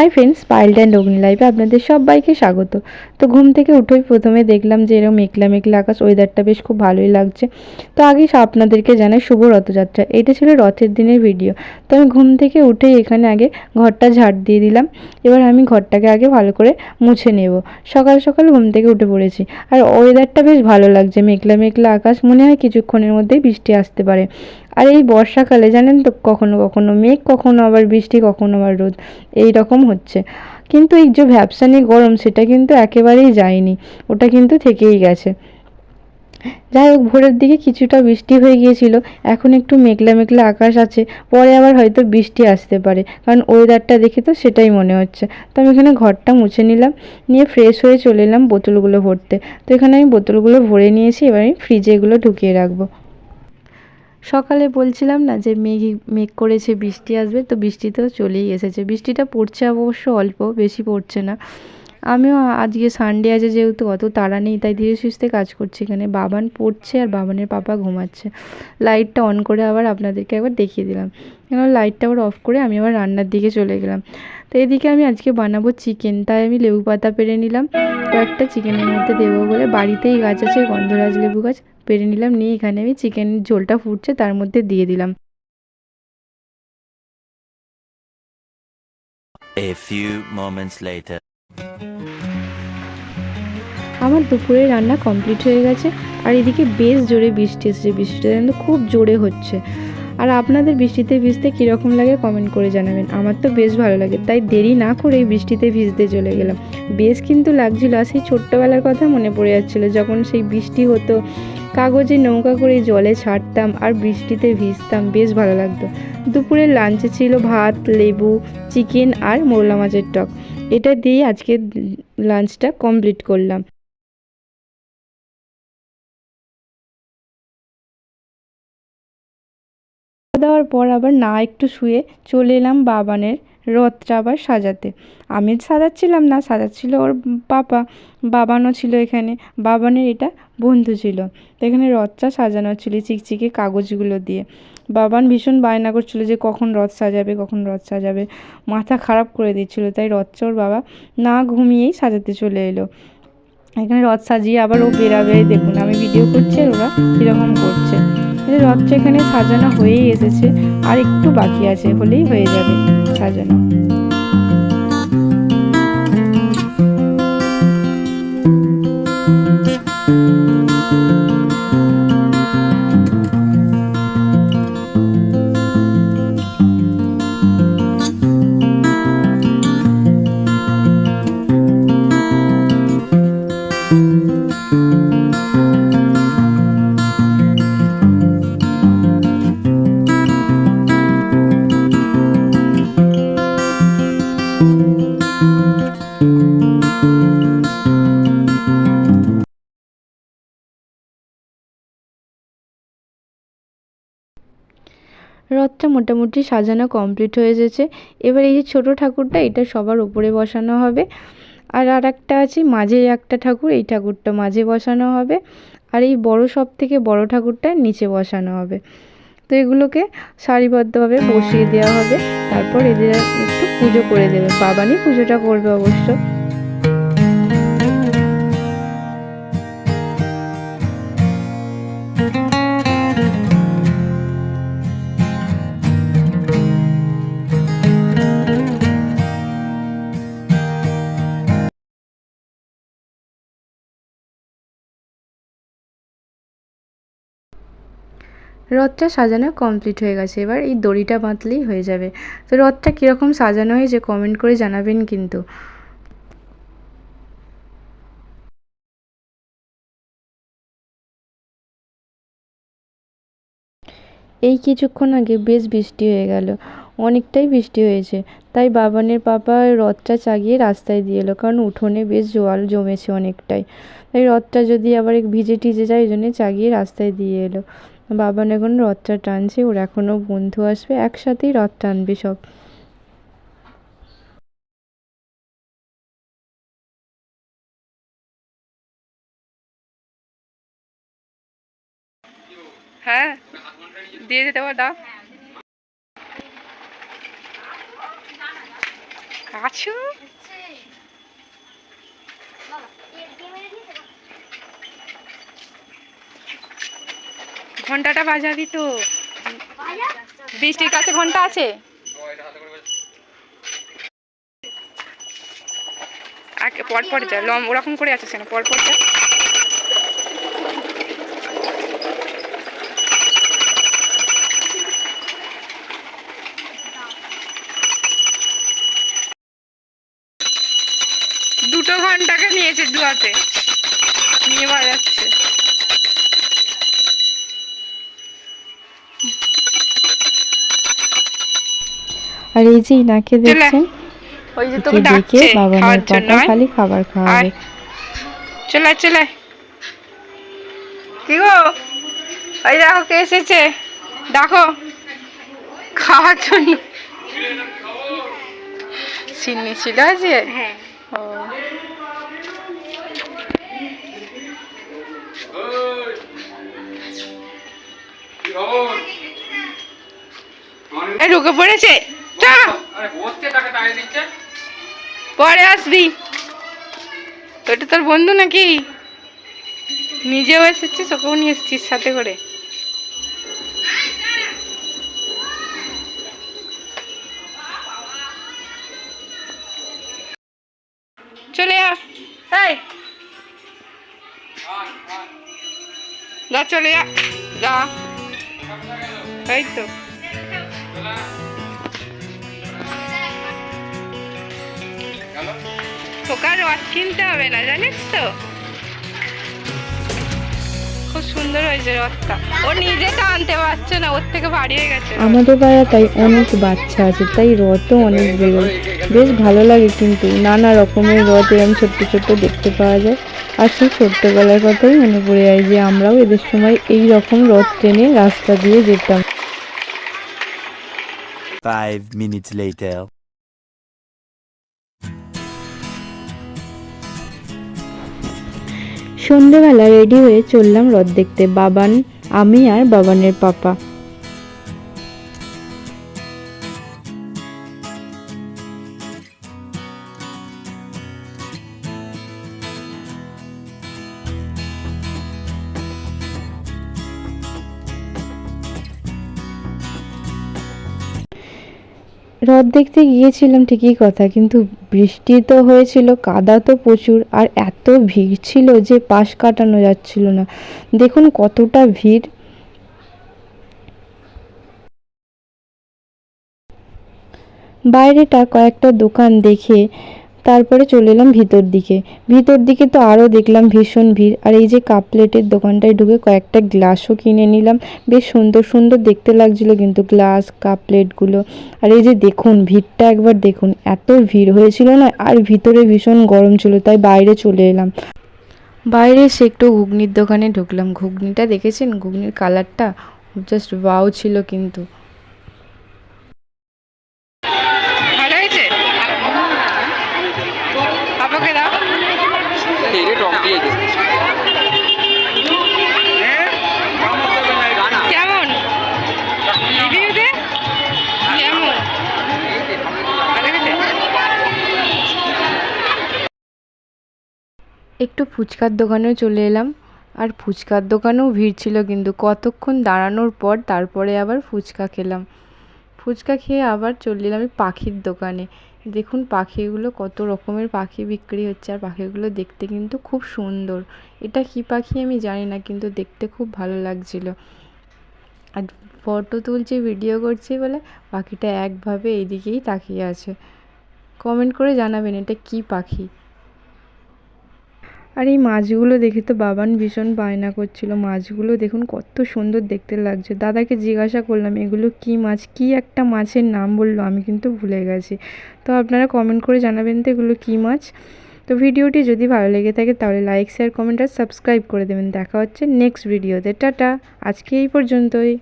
Hi friends পাইল্ড and অগ্নি লাইভে আপনাদের সবাইকে স্বাগত। তো ঘুম থেকে উঠেই প্রথমে দেখলাম যে এরকম মেঘলা মেঘলা আকাশ ওয়েদারটা বেশ খুব ভালোই লাগছে। তো আগেই আপনাদেরকে জানাই শুভ রথযাত্রা। এটা ছিল রথের দিনের ভিডিও তো আমি ঘুম থেকে উঠেই এখানে আগে ঘরটা ঝাড় দিয়ে দিলাম। এবার আমি ঘরটাকে আগে ভালো করে মুছে নেব। সকাল সকাল ঘুম থেকে উঠে পড়েছি। আর ওয়েদারটা বেশ ভালো লাগছে। মেঘলা মেঘলা আকাশ, মনে হয় কিছুক্ষণের মধ্যেই বৃষ্টি আসতে পারে। আর এই বর্ষাকালে জানেন তো কখনো কখনো মেঘ, কখনো আবার বৃষ্টি, কখনো আবার রোদ, এই রকম হচ্ছে। কিন্তু এই যে ভ্যাপসানি গরম, সেটা কিন্তু একেবারেই যায়নি, ওটা কিন্তু থেকেই গেছে। যাই হোক, ভোরের দিকে কিছুটা বৃষ্টি হয়ে গিয়েছিল, এখন একটু মেঘলা মেঘলা আকাশ আছে, পরে আবার হয়তো বৃষ্টি আসতে পারে, কারণ ওয়েদারটা দেখে তো সেটাই মনে হচ্ছে। তো আমি এখানে ঘরটা মুছে নিলাম, নিয়ে ফ্রেশ হয়ে চলে এলাম বোতলগুলো ভরতে। তো এখানে আমি বোতলগুলো ভরে নিয়েছি, এবার আমি ফ্রিজে এগুলো ঢুকিয়ে রাখব। সকালে বলছিলাম না যে মেঘ মেঘ করেছে, বৃষ্টি আসবে, তো বৃষ্টি তো চলেই এসেছে। বৃষ্টিটা পড়ছে অবশ্য অল্প, বেশি পড়ছে না। আমিও আজকে সানডে আছে যেহেতু, অত তাড়া নেই, তাই ধীরে সুস্থে কাজ করছি এখানে। বাবান পড়ছে আর বাবানের পাপা ঘুমাচ্ছে। লাইটটা অন করে আবার আপনাদেরকে একবার দেখিয়ে দিলাম। এবার লাইটটা আবার অফ করে আমি আবার রান্নার দিকে চলে গেলাম। তো এদিকে আমি আজকে বানাবো চিকেন তাই আমি লেবু পাতা পেরে নিলাম। কয়েকটা চিকেনের মধ্যে দেবো বলে বাড়িতেই গাছ আছে, গন্ধরাজ লেবু গাছ। পেরে নিলাম নিয়ে এখানে আমি চিকেন ঝোলটা ফুটছে তার মধ্যে দিয়ে দিলাম। A few moments later. আমার দুপুরে রান্না কমপ্লিট হয়ে গেছে আর এদিকে বেশ জোরে বৃষ্টি এসেছে বৃষ্টিটা কিন্তু খুব জোরে হচ্ছে। আর আপনাদের বৃষ্টিতে ভিজতে কীরকম লাগে কমেন্ট করে জানাবেন। আমার তো বেশ ভালো লাগে তাই দেরি না করে এই বৃষ্টিতে ভিজতে চলে গেলাম। বেশ কিন্তু লাগছিল আর সেই ছোট্টবেলার কথা মনে পড়ে যাচ্ছিল যখন সেই বৃষ্টি হতো কাগজে নৌকা করে জলে ছাড়তাম আর বৃষ্টিতে ভিজতাম, বেশ ভালো লাগতো। দুপুরের লাঞ্চে ছিল ভাত, লেবু চিকেন আর মোরলা মাছের টক। এটা দিয়ে আজকে লাঞ্চটা কমপ্লিট করলাম। খাওয়া দাওয়ার পর আবার না একটু শুয়ে চলে এলাম বাবানের রথটা আবার সাজাতে। আমি সাজাচ্ছিলাম না, সাজাচ্ছিল ওর বাবা। বাবানও ছিল এখানে। বাবানের এটা বন্ধু ছিল। তো এখানে রথটা সাজানো ছিল চিকচিকে কাগজগুলো দিয়ে। বাবান ভীষণ বায়না করছিল যে কখন রথ সাজাবে, কখন রথ সাজাবে। মাথা খারাপ করে দিচ্ছিল, তাই রথটা ওর বাবা না ঘুমিয়েই সাজাতে চলে এলো। এখানে রথ সাজিয়ে আবার ও বেরাবে। দেখুন, আমি ভিডিও করছি আর ওরা কীরকম করছে। যে রথটা এখানে সাজানো হয়েই এসেছে আর একটু বাকি আছে হলেই হয়ে যাবে সাজানো। রথটা মোটামুটি সাজানো কমপ্লিট হয়ে এসেছে এবার এই যে ছোটো ঠাকুরটা, এটা সবার উপরে বসানো হবে। আর আর একটা আছে, মাঝে একটা ঠাকুর, এই ঠাকুরটা মাঝে বসানো হবে। আর এই বড় সব থেকে বড় ঠাকুরটা নিচে বসানো হবে। তো এগুলোকে সারিবদ্ধভাবে বসিয়ে দেওয়া হবে। তারপর এদের একটু পুজো করে দেবে। বাবানই পুজোটা করবে অবশ্য। রথটা সাজানো কমপ্লিট হয়ে গেছে। এবার এই দড়িটা বাঁধলেই হয়ে যাবে। তো রথটা কীরকম সাজানো হয়েছে কমেন্ট করে জানাবেন কিন্তু। এই কিছুক্ষণ আগে বেশ বৃষ্টি হয়ে গেল। অনেকটাই বৃষ্টি হয়েছে। তাই বাবানের পাপা রথটা চাগিয়ে রাস্তায় দিয়ে এলো, কারণ উঠোনে বেশ জল জমেছে অনেকটাই। তাই রথটা যদি আবার ভিজে টিজে যায় ওই জন্য চাগিয়ে রাস্তায় দিয়ে এলো। বাবান এখন রথটা টানছে, ওর এখনও বন্ধু আসবে, একসাথেই রথ টানবে সব। হ্যাঁ দিয়ে দিতে পার দাও। আছো ঘন্টাটা বাজাবি তো বৃষ্টির কাছে ঘণ্টা আছে? আগে পর পর যা, লম ওরকম করে আছে না পর পর যা। দুটো ঘন্টাকে নিয়েছে দুয়াতে। নিয়ে বাজাচ্ছে। আর এই যে ইনাকে দেখছেন ওই যে ডাকছে বাবা খাওয়ার মায়ের জন্য পাপা খালি খাবার খাওয়াবে। চলে চলে। কি গো? ওই দেখো কে এসেছে। দেখো। খাওয়ার জন্য। সিন্নি ছিল আজকে ও। এই ঢুকে পড়েছে? পরে আসবি। ওটা তোর বন্ধু নাকি? নিজেও এসেছিস ওকেও নিয়ে এসেছিস সাথে করে। চলে এই। যা চলে যা যা। এই তো। পোকার রথ কিনতে হবে না জানিস তো খুব সুন্দর হয়েছে রথটা ও নিজে টানতে পারছে না ওর থেকে ভারী হয়ে গেছে। আমাদের বাড়াতাই অনেক বাচ্চা আছে তাই রথও অনেক বেরোয় বেশ ভালো লাগে কিন্তু নানা রকমের রথ এরকম ছোট্ট ছোট্ট দেখতে পাওয়া যায়। আর সেই ছোট্টবেলার কথাই মনে পড়ে যায় যে আমরাও এদের সময় এই রকম রথ ট্রেনে রাস্তা দিয়ে যেতাম। Five minutes later. সন্ধেবেলা রেডি হয়ে চললাম রথ দেখতে বাবান আমি আর বাবানের পাপা। রথ দেখতে গিয়েছিলাম ঠিকই কথা, কিন্তু বৃষ্টি তো হয়েছিল, কাদা তো প্রচুর, আর এত ভিড় ছিল যে পাশ কাটানো যাচ্ছিল না। দেখুন কতটা ভিড়। বাইরেটা কয়েকটা দোকান দেখে তারপরে চলে এলাম ভিতর দিকে। ভিতর দিকে তো আরও দেখলাম ভীষণ ভিড়। আর এই যে কাপ প্লেটের দোকানটায় ঢুকে কয়েকটা গ্লাসও কিনে নিলাম। বেশ সুন্দর সুন্দর দেখতে লাগছিল কিন্তু গ্লাস, কাপ প্লেটগুলো। আর এই যে দেখুন, ভিড়টা একবার দেখুন। এত ভিড় হয়েছিল না, আর ভিতরে ভীষণ গরম ছিল, তাই বাইরে চলে এলাম। বাইরে এসে একটু ঘুগনির দোকানে ঢুকলাম। ঘুগনিটা দেখেছেন? ঘুগনির কালারটা জাস্ট ওয়াও ছিল কিন্তু ভালো হয়েছে পাপাকে দাও কেমন? রিভিউ কেমন? একটু ফুচকার দোকানেও চলে এলাম। আর ফুচকার দোকানেও ভিড় ছিল কিন্তু কতক্ষণ দাঁড়ানোর পর তারপরে আবার ফুচকা খেলাম। ফুচকা খেয়ে আবার চলে এলাম পাখির দোকানে। দেখুন পাখিগুলো কত রকমের পাখি বিক্রি হচ্ছে আর পাখিগুলো দেখতে কিন্তু খুব সুন্দর। এটা কী পাখি আমি জানি না, কিন্তু দেখতে খুব ভালো লাগছিল। আর ফটো তুলছি ভিডিও করছে বলে পাখিটা একভাবে এইদিকেই তাকিয়ে আছে। কমেন্ট করে জানাবেন এটা কী পাখি? আর এই মাছগুলো দেখে তো বাবান ভীষণ বায়না করছিল। মাছগুলো দেখুন কত সুন্দর দেখতে লাগছে। দাদাকে জিজ্ঞাসা করলাম, এগুলো কী মাছ? কী একটা মাছের নাম বলল? আমি কিন্তু ভুলে গেছি। তো আপনারা কমেন্ট করে জানাবেন তো এগুলো কী মাছ? তো ভিডিওটি যদি ভালো লেগে থাকে তাহলে লাইক শেয়ার কমেন্ট আর সাবস্ক্রাইব করে দেবেন। দেখা হচ্ছে নেক্সট ভিডিওতে টাটা! আজকে এই পর্যন্তই।